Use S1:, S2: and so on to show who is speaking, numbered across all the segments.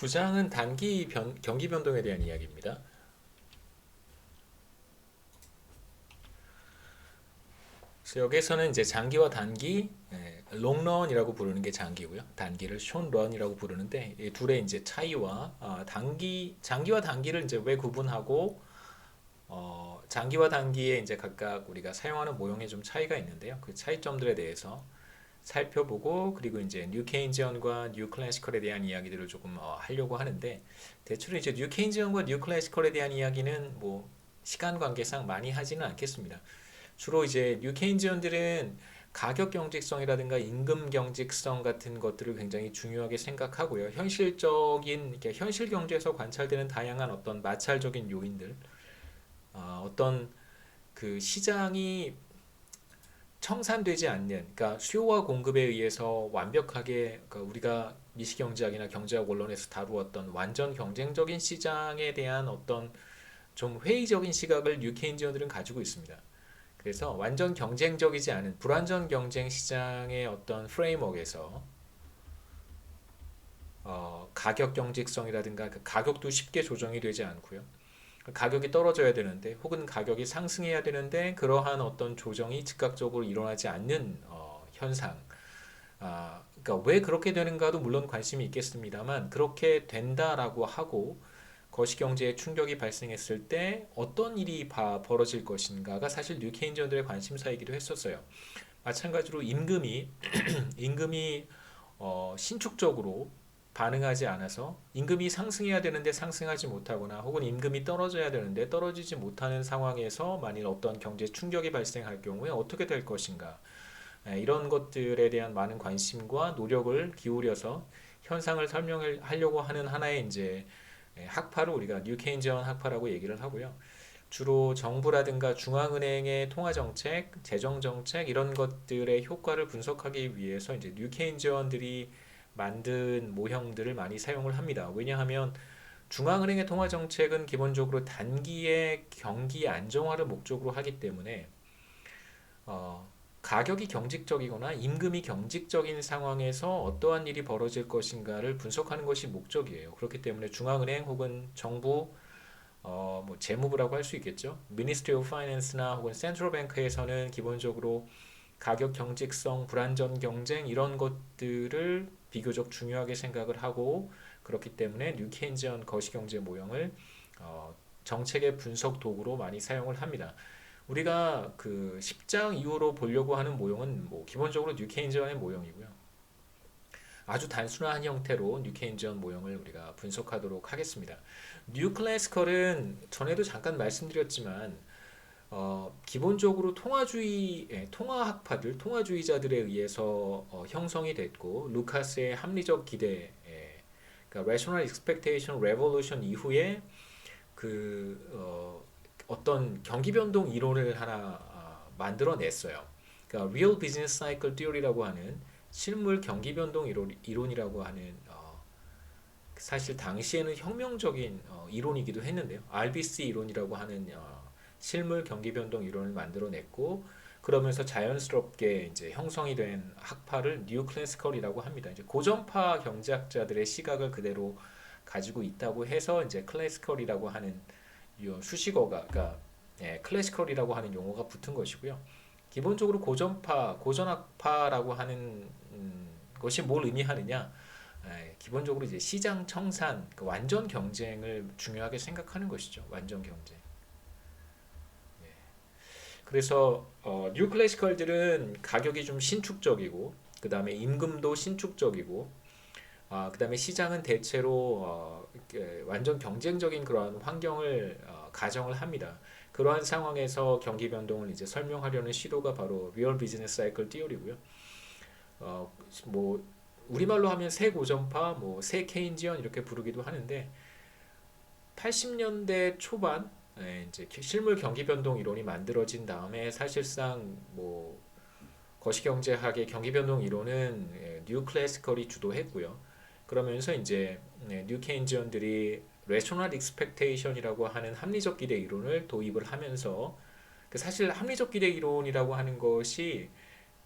S1: 9장은 단기 변, 경기 변동에 대한 이야기입니다. 그래서 여기서는 이제 장기와 단기, 예, 롱런이라고 부르는 게 장기고요. 단기를 숏런이라고 부르는데 이 둘의 이제 차이와 아, 단기, 장기와 단기를 이제 왜 구분하고 어, 장기와 단기에 이제 각각 우리가 사용하는 모형에 좀 차이가 있는데요. 그 차이점들에 대해서 살펴보고 그리고 이제 뉴 케인지언과 뉴 클래시컬에 대한 이야기들을 조금 어, 하려고 하는데 대체로 이제 뉴 케인지언과 뉴 클래시컬에 대한 이야기는 뭐 시간 관계상 많이 하지는 않겠습니다. 주로 이제 뉴 케인지언들은 가격 경직성이라든가 임금 경직성 같은 것들을 굉장히 중요하게 생각하고요. 현실적인 이렇게 현실 경제에서 관찰되는 다양한 어떤 마찰적인 요인들, 어, 어떤 그 시장이 청산되지 않는, 그러니까 수요와 공급에 의해서 완벽하게 그러니까 우리가 미시경제학이나 경제학 원론에서 다루었던 완전 경쟁적인 시장에 대한 어떤 좀 회의적인 시각을 뉴 케인지언들은 가지고 있습니다. 그래서 완전 경쟁적이지 않은 불완전 경쟁 시장의 어떤 프레임워크에서 어, 가격 경직성이라든가 그 가격도 쉽게 조정이 되지 않고요. 가격이 떨어져야 되는데 혹은 가격이 상승해야 되는데 그러한 어떤 조정이 즉각적으로 일어나지 않는 어, 현상. 아, 그러니까 왜 그렇게 되는가도 물론 관심이 있겠습니다만 그렇게 된다라고 하고 거시경제에 충격이 발생했을 때 어떤 일이 바, 벌어질 것인가가 사실 뉴 케인지언들의 관심사이기도 했었어요. 마찬가지로 임금이 임금이 어, 신축적으로 반응하지 않아서 임금이 상승해야 되는데 상승하지 못하거나 혹은 임금이 떨어져야 되는데 떨어지지 못하는 상황에서 만일 어떤 경제 충격이 발생할 경우에 어떻게 될 것인가 예, 이런 것들에 대한 많은 관심과 노력을 기울여서 현상을 설명하려고 하는 하나의 이제 예, 학파를 우리가 뉴 케인지언 학파라고 얘기를 하고요. 주로 정부라든가 중앙은행의 통화 정책, 재정 정책 이런 것들의 효과를 분석하기 위해서 이제 뉴 케인지언들이 만든 모형들을 많이 사용을 합니다. 왜냐하면 중앙은행의 통화 정책은 기본적으로 단기의 경기 안정화를 목적으로 하기 때문에 어, 가격이 경직적이거나 임금이 경직적인 상황에서 어떠한 일이 벌어질 것인가를 분석하는 것이 목적이에요. 그렇기 때문에 중앙은행 혹은 정부 어, 뭐 재무부라고 할 수 있겠죠. Ministry of Finance나 혹은 Central Bank에서는 기본적으로 가격 경직성, 불안전 경쟁 이런 것들을 비교적 중요하게 생각을 하고 그렇기 때문에 뉴 케인지언 거시경제 모형을 어, 정책의 분석 도구로 많이 사용을 합니다. 우리가 그 10장 이후로 보려고 하는 모형은 뭐 기본적으로 뉴 케인지언의 모형이고요. 아주 단순한 형태로 뉴 케인지언 모형을 우리가 분석하도록 하겠습니다. 뉴 클래시컬은 전에도 잠깐 말씀드렸지만 어, 기본적으로 통화주의, 예, 통화학파들, 통화주의자들에 의해서 어, 형성이 됐고, 루카스의 합리적 기대, 예, 그러니까 Rational Expectation Revolution 이후에 그 어, 어떤 경기 변동 이론을 하나 아, 만들어냈어요. 그러니까 Real Business Cycle Theory라고 하는 실물 경기 변동 이론, 이론이라고 하는 어, 사실 당시에는 혁명적인 어, 이론이기도 했는데요. RBC 이론이라고 하는 어, 실물 경기 변동 이론을 만들어냈고 그러면서 자연스럽게 이제 형성이 된 학파를 뉴 클래시컬이라고 합니다. 이제 고전파 경제학자들의 시각을 그대로 가지고 있다고 해서 이제 클래시컬이라고 하는 수식어가 그러니까 예, 클래시컬이라고 하는 용어가 붙은 것이고요. 기본적으로 고전파, 고전학파라고 하는 음, 것이 뭘 의미하느냐? 예, 기본적으로 이제 시장 청산, 그 완전 경쟁을 중요하게 생각하는 것이죠. 완전 경쟁. 그래서 어, 뉴 클래시컬들은 가격이 좀 신축적이고 그 다음에 임금도 신축적이고 아, 그 다음에 시장은 대체로 어, 완전 경쟁적인 그러한 환경을 어, 가정을 합니다. 그러한 상황에서 경기 변동을 이제 설명하려는 시도가 바로 리얼 비즈니스 사이클 띠어리고요. 어, 뭐 우리말로 하면 새 고전파, 뭐 새 케인지언 이렇게 부르기도 하는데 80년대 초반 예, 이제 실물 경기 변동 이론이 만들어진 다음에 사실상 뭐 거시경제학의 경기 변동 이론은 예, 뉴 클래시컬이 주도했고요. 그러면서 이제 네, 뉴 케인지언들이 레셔널 익스펙테이션이라고 하는 합리적 기대 이론을 도입을 하면서 그 사실 합리적 기대 이론이라고 하는 것이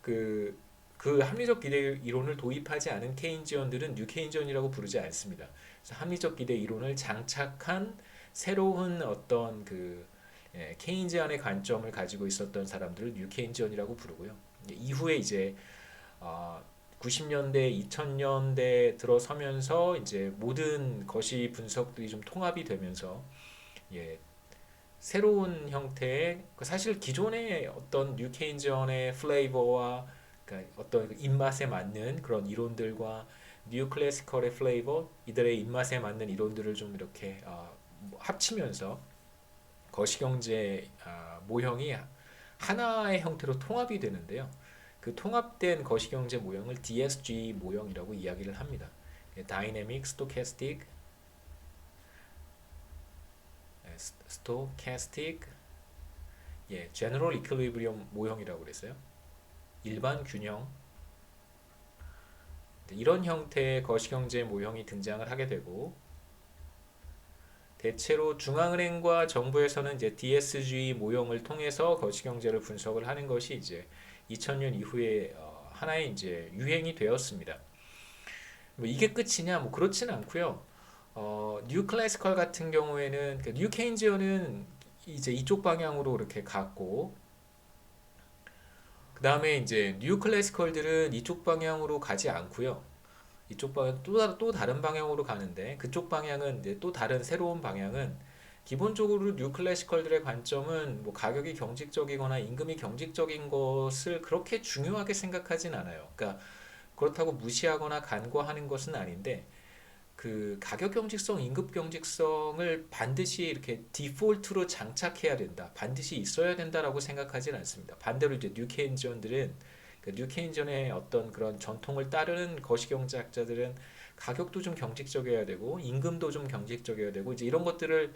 S1: 그그 합리적 기대 이론을 도입하지 않은 케인지언들은 뉴 케인지언이라고 부르지 않습니다. 합리적 기대 이론을 장착한 새로운 어떤 그 예, 케인지안의 관점을 가지고 있었던 사람들을 뉴 케인지언이라고 부르고요. 이후에 이제 어, 90년대, 2000년대 들어서면서 이제 모든 거시 분석들이 좀 통합이 되면서 예, 새로운 형태의 그 사실 기존의 어떤 뉴 케인지언의 플레이버와 그러니까 어떤 입맛에 맞는 그런 이론들과 뉴 클래시컬의 플레이버 이들의 입맛에 맞는 이론들을 좀 이렇게 어, 합치면서 거시경제 아, 모형이 하나의 형태로 통합이 되는데요. 그 통합된 거시경제 모형을 DSG 모형이라고 이야기를 합니다. Dynamic Stochastic Stochastic 예, General Equilibrium 모형이라고 그랬어요. 일반 균형 이런 형태의 거시경제 모형이 등장을 하게 되고 대체로 중앙은행과 정부에서는 이제 DSG 모형을 통해서 거시경제를 분석을 하는 것이 이제 2000년 이후에 어, 하나의 이제 유행이 되었습니다. 뭐 이게 끝이냐? 뭐 그렇지는 않고요. 어, 뉴 클래시컬 같은 경우에는 그뉴 케인지언은 이제 이쪽 방향으로 이렇게 갔고 그 다음에 이제 뉴 클래시컬들은 이쪽 방향으로 가지 않고요. 이쪽 방향 또, 다- 또 다른 방향으로 가는데 그쪽 방향은 이제 또 다른 새로운 방향은 기본적으로 뉴 클래시컬들의 관점은 뭐 가격이 경직적이거나 임금이 경직적인 것을 그렇게 중요하게 생각하진 않아요. 그러니까 그렇다고 무시하거나 간과하는 것은 아닌데 그 가격 경직성, 임금 경직성을 반드시 이렇게 디폴트로 장착해야 된다. 반드시 있어야 된다라고 생각하진 않습니다. 반대로 이제 뉴 케인지언들은 그 뉴 케인지언의 어떤 그런 전통을 따르는 거시경제학자들은 가격도 좀 경직적이어야 되고 임금도 좀 경직적이어야 되고 이제 이런 것들을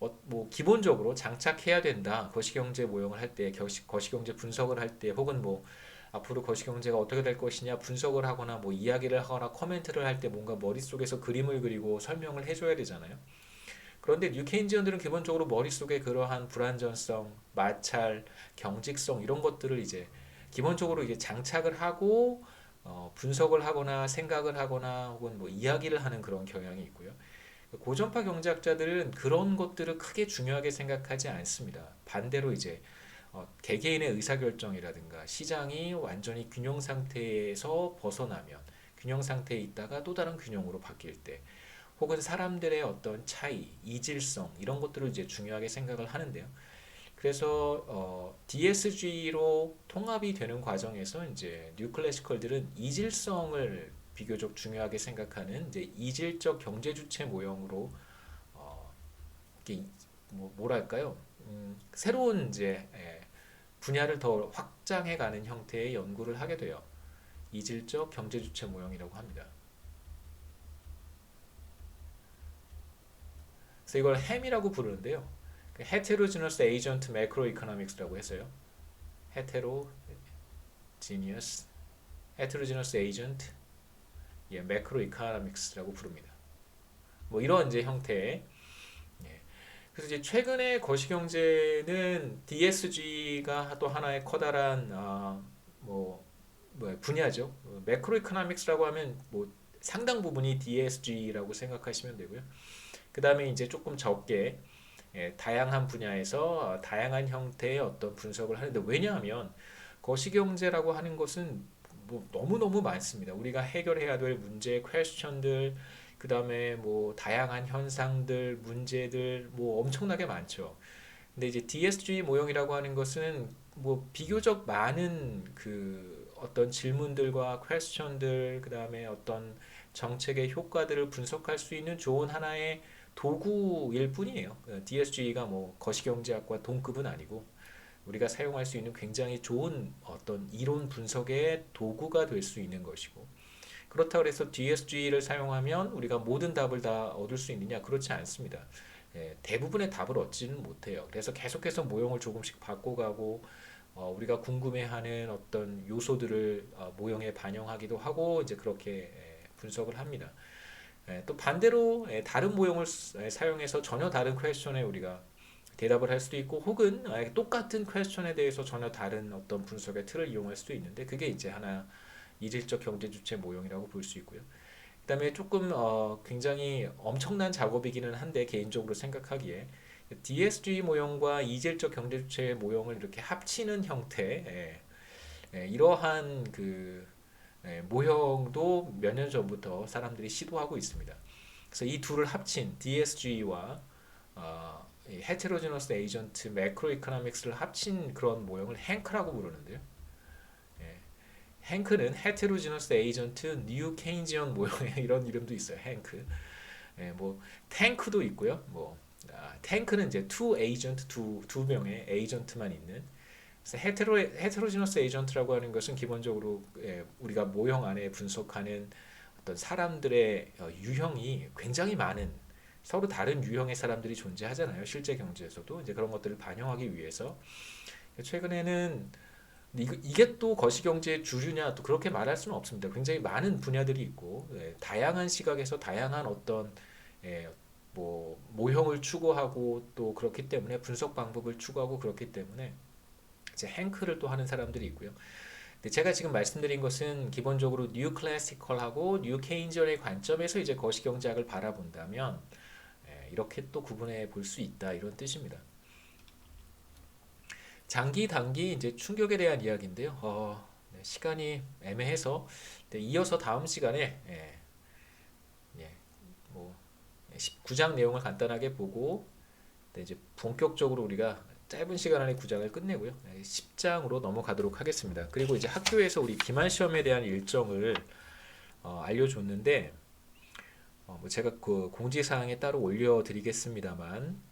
S1: 어, 뭐 기본적으로 장착해야 된다. 거시경제 모형을 할 때, 거시, 거시경제 분석을 할 때, 혹은 뭐 앞으로 거시경제가 어떻게 될 것이냐 분석을 하거나 뭐 이야기를 하거나 코멘트를 할 때 뭔가 머릿속에서 그림을 그리고 설명을 해줘야 되잖아요. 그런데 뉴 케인지언들은 기본적으로 머릿속에 그러한 불안전성, 마찰, 경직성 이런 것들을 이제 기본적으로 이게 장착을 하고 어, 분석을 하거나 생각을 하거나 혹은 뭐 이야기를 하는 그런 경향이 있고요. 고전파 경제학자들은 그런 것들을 크게 중요하게 생각하지 않습니다. 반대로 이제 어, 개개인의 의사결정이라든가 시장이 완전히 균형 상태에서 벗어나면 균형 상태에 있다가 또 다른 균형으로 바뀔 때 혹은 사람들의 어떤 차이, 이질성 이런 것들을 이제 중요하게 생각을 하는데요. 그래서 어, DSG로 통합이 되는 과정에서 이제 뉴클래시컬들은 이질성을 비교적 중요하게 생각하는 이제 이질적 경제 주체 모형으로 어, 이게 뭐 뭐랄까요? 음, 새로운 이제 예, 분야를 더 확장해 가는 형태의 연구를 하게 돼요. 이질적 경제 주체 모형이라고 합니다. 그래서 이걸 햄이라고 부르는데요. 헤테로지너스 에이전트 매크로 이코노믹스라고 해서요. 헤테로지니어스 헤테로지너스 에이전트 예, 매크로 이코노믹스라고 부릅니다. 뭐 이런 이제 형태의 예. 그래서 이제 최근에 거시경제는 DSG가 또 하나의 커다란 아, 뭐, 뭐 분야죠. 매크로 이코노믹스라고 하면 뭐 상당 부분이 DSG라고 생각하시면 되고요. 그 다음에 이제 조금 적게 예, 다양한 분야에서 어, 다양한 형태의 어떤 분석을 하는데 왜냐하면 거시경제라고 하는 것은 뭐 너무너무 많습니다. 우리가 해결해야 될 문제, 퀘스천들, 그 다음에 뭐 다양한 현상들, 문제들 뭐 엄청나게 많죠. 근데 이제 DSG 모형이라고 하는 것은 뭐 비교적 많은 그 어떤 질문들과 퀘스천들, 그 다음에 어떤 정책의 효과들을 분석할 수 있는 좋은 하나의 도구일 뿐이에요. DSG가 뭐 거시경제학과 동급은 아니고 우리가 사용할 수 있는 굉장히 좋은 어떤 이론 분석의 도구가 될 수 있는 것이고 그렇다고 해서 DSG를 사용하면 우리가 모든 답을 다 얻을 수 있느냐 그렇지 않습니다. 예, 대부분의 답을 얻지는 못해요. 그래서 계속해서 모형을 조금씩 바꿔가고 어, 우리가 궁금해하는 어떤 요소들을 어, 모형에 반영하기도 하고 이제 그렇게 예, 분석을 합니다. 예, 또 반대로 예, 다른 모형을 스- 예, 사용해서 전혀 다른 퀘스천에 우리가 대답을 할 수도 있고 혹은 아예 똑같은 퀘스천에 대해서 전혀 다른 어떤 분석의 틀을 이용할 수도 있는데 그게 이제 하나 이질적 경제 주체 모형이라고 볼 수 있고요. 그다음에 조금 어, 굉장히 엄청난 작업이기는 한데 개인적으로 생각하기에 DSG 모형과 이질적 경제 주체 모형을 이렇게 합치는 형태 예, 예, 이러한 그 예, 모형도 몇 년 전부터 사람들이 시도하고 있습니다. 그래서 이 둘을 합친 DSG와 어, 헤테로지너스 에이전트 매크로 이코노믹스를 합친 그런 모형을 행크라고 부르는데요. 예, 행크는 헤테로지너스 에이전트 뉴 케인지언 모형의 이런 이름도 있어요. 행크. 예, 뭐 탱크도 있고요. 뭐 아, 탱크는 이제 투 에이전트 두, 두 명의 에이전트만 있는 헤테로 헤테로지너스 에이전트라고 하는 것은 기본적으로 예, 우리가 모형 안에 분석하는 어떤 사람들의 어, 유형이 굉장히 많은 서로 다른 유형의 사람들이 존재하잖아요. 실제 경제에서도 이제 그런 것들을 반영하기 위해서 최근에는 이게 또 거시경제의 주류냐 또 그렇게 말할 수는 없습니다. 굉장히 많은 분야들이 있고 예, 다양한 시각에서 다양한 어떤 예, 뭐 모형을 추구하고 또 그렇기 때문에 분석 방법을 추구하고 그렇기 때문에 이제 행크를 또 하는 사람들이 있고요. 제가 지금 말씀드린 것은 기본적으로 뉴 클래시컬하고 뉴 케인지언의 관점에서 이제 거시경제학을 바라본다면 예, 이렇게 또 구분해 볼 수 있다 이런 뜻입니다. 장기 단기 이제 충격에 대한 이야기인데요. 어, 네, 시간이 애매해서 네, 이어서 다음 시간에 예, 예, 뭐 19장 내용을 간단하게 보고 네, 이제 본격적으로 우리가 짧은 시간 안에 9장을 끝내고요. 네, 10장으로 넘어가도록 하겠습니다. 그리고 이제 학교에서 우리 기말 시험에 대한 일정을 어, 알려줬는데 어, 뭐 제가 그 공지사항에 따로 올려드리겠습니다만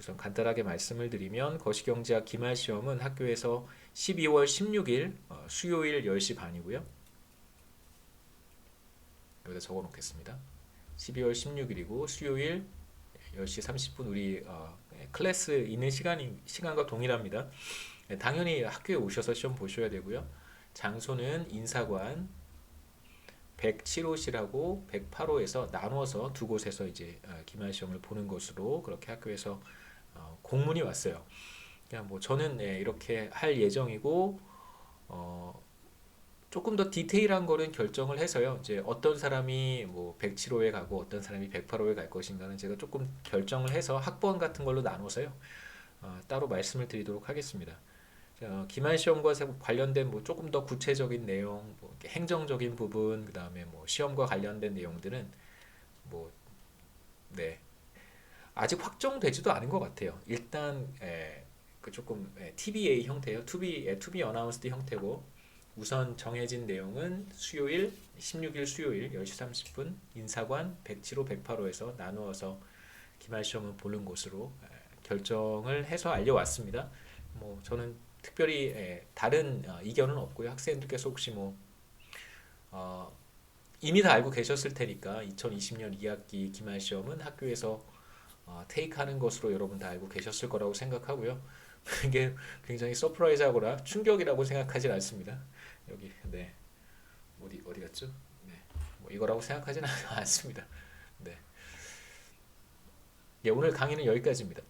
S1: 우선 간단하게 말씀을 드리면 거시경제학 기말 시험은 학교에서 12월 16일 어, 수요일 10시 반이고요. 여기다 적어 놓겠습니다. 12월 16일이고 수요일 10시 30분 우리 어, 클래스 있는 시간이 시간과 동일합니다. 네, 당연히 학교에 오셔서 시험 보셔야 되고요. 장소는 인사관 107호실하고 108호에서 나눠서 두 곳에서 이제 어, 기말 시험을 보는 것으로 그렇게 학교에서 어, 공문이 왔어요. 그냥 뭐 저는 예, 이렇게 할 예정이고 어, 조금 더 디테일한 거는 결정을 해서요. 이제 어떤 사람이 뭐 107호에 가고 어떤 사람이 108호에 갈 것인가는 제가 조금 결정을 해서 학번 같은 걸로 나눠서요. 어, 따로 말씀을 드리도록 하겠습니다. 어, 기말 시험과 관련된 뭐 조금 더 구체적인 내용, 뭐 행정적인 부분, 그 다음에 뭐 시험과 관련된 내용들은 뭐 네. 아직 확정되지도 않은 것 같아요. 일단 에, 그 조금 에, TBA 형태예요. To be, 에, to be announced 형태고 우선 정해진 내용은 수요일 16일 수요일 10시 30분 인사관 107호 108호에서 나누어서 기말 시험을 보는 곳으로 에, 결정을 해서 알려왔습니다. 뭐 저는 특별히 에, 다른 어, 이견은 없고요. 학생들께서 혹시 뭐 어, 이미 다 알고 계셨을 테니까 2020년 2학기 기말 시험은 학교에서 어, 테이크하는 것으로 여러분 다 알고 계셨을 거라고 생각하고요. 이게 굉장히 서프라이즈하거나 충격이라고 생각하진 않습니다. 여기 네 어디 어디 갔죠? 네, 뭐 이거라고 생각하지는 않습니다. 네, 예, 오늘 강의는 여기까지입니다.